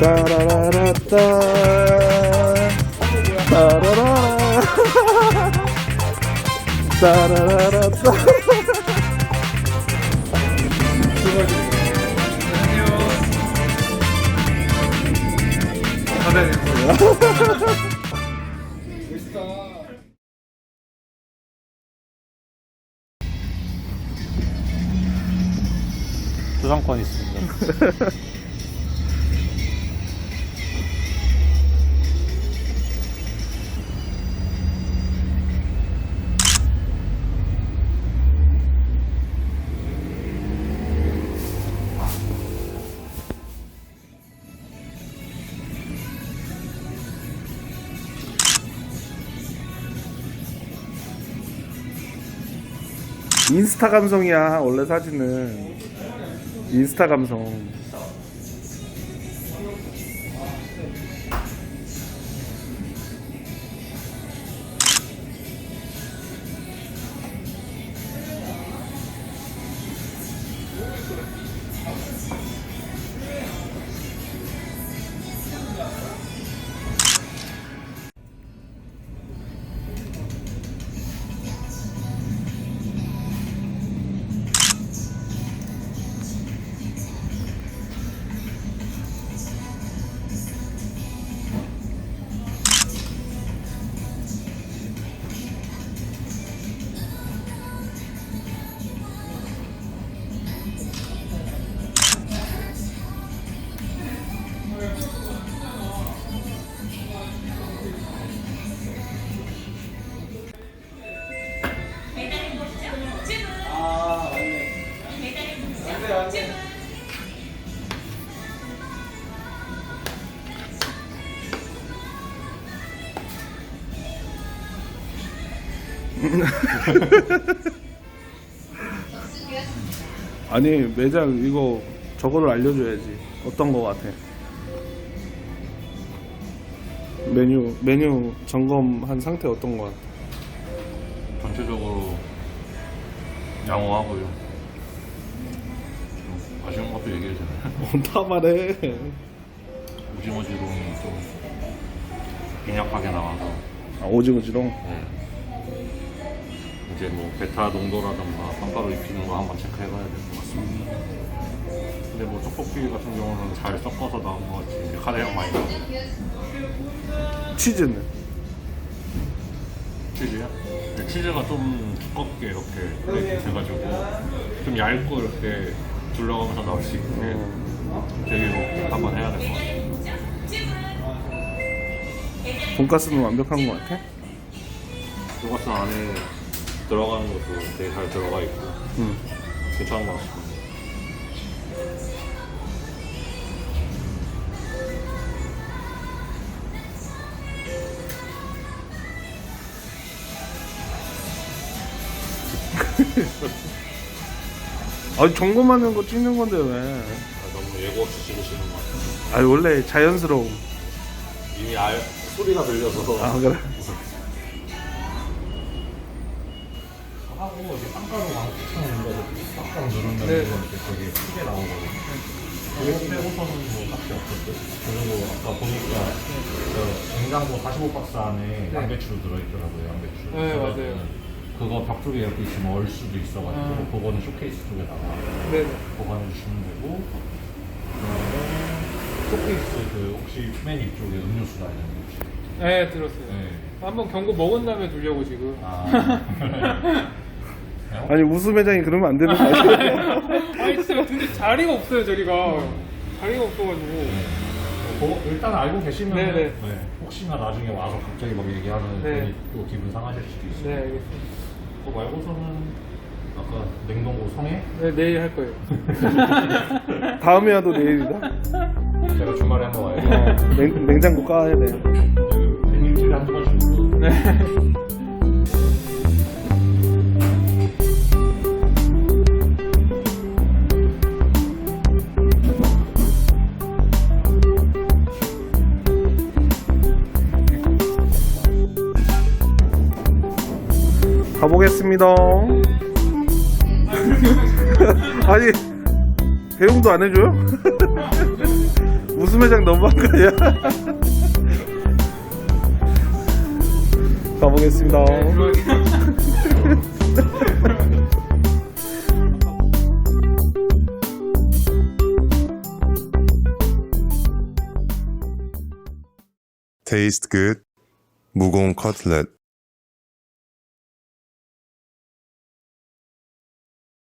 따라라라따. 따라라라. 따라라라따. 수상권 있습니다. 인스타 감성이야 원래 사진은. 인스타 감성 아니 매장 이거 저거를 알려줘야지 어떤 거 같아 메뉴 메뉴 점검한 상태 어떤 거 같아 전체적으로 양호하고요. 좀 아쉬운 것도 얘기해주잖아요. 다 말해 오징어 지롱이 좀 빈약하게 나와서 아 오징어 지롱 네. 이제 뭐 베타 농도라든가 빵가루 입히는 거 한번 체크해봐야 될 것 같습니다. 근데 뭐 떡볶이 같은 경우는 잘 섞어서 나온 것 같이 이제 카레향 많이 나고 치즈는 치즈요? 네, 치즈가 좀 두껍게 이렇게 돼가지고 좀 얇고 이렇게 둘러가면서 나올 수 있게 되게 한번 해야 될 것 같아요. 돈가스는 완벽한 거 같아 돈가스 안에 들어가는 것도 되게 잘 들어가 있고 응. 괜찮은 것 같습니다. 아니 점검하는 거 찍는 건데 왜 아, 너무 예고 없이 찍으시는 것 같아요. 아니 원래 자연스러움 이미 알, 소리가 들려서 아 그래 하고 이제 빵가루가 붙여놓은 거를 빡빡 누르면 네. 이렇게 되게 크게 나오거든요. 그거 빼고서는 뭐 딱히 없었어요. 그리고 아까 보니까 그 냉장고 45박스 안에 양배추 들어있더라고요. 양배추. 네, 그래서 맞아요. 그거 벽 쪽에 이렇게 있으면 얼 수도 있어가지고 아. 그거는 쇼케이스 쪽에다가 네네. 보관해 주시면 되고 그다음에 쇼케이스 그 혹시 맨 위쪽에 음료수가 있는지 혹시 네, 들었어요. 네. 한번 경고 먹은 다음에 두려고 지금. 아 아니 우수 매장이 그러면 안 되는 거 아니야 아니, 진짜 근데 자리가 없어요, 저리가. 자리가 없어가지고. 어, 일단 알고 계시면 네네. 네. 혹시나 나중에 와서 갑자기 막 얘기하면 네. 괜히 또 기분 상하실 수도 있어요. 네, 알겠습니다. 그거 말고서는 아까 냉동고 성에 네, 내일 할 거예요. 다음에 와도 내일이다 제가 주말에 한번 와요. 어, 냉, 냉장고 까야 돼그 한두 번씩 있고 네. 가보겠습니다 아니 배웅도 안 해줘요? 무슨 매장 너무한 거 아니야? 가보겠습니다. Taste good 무공 커틀렛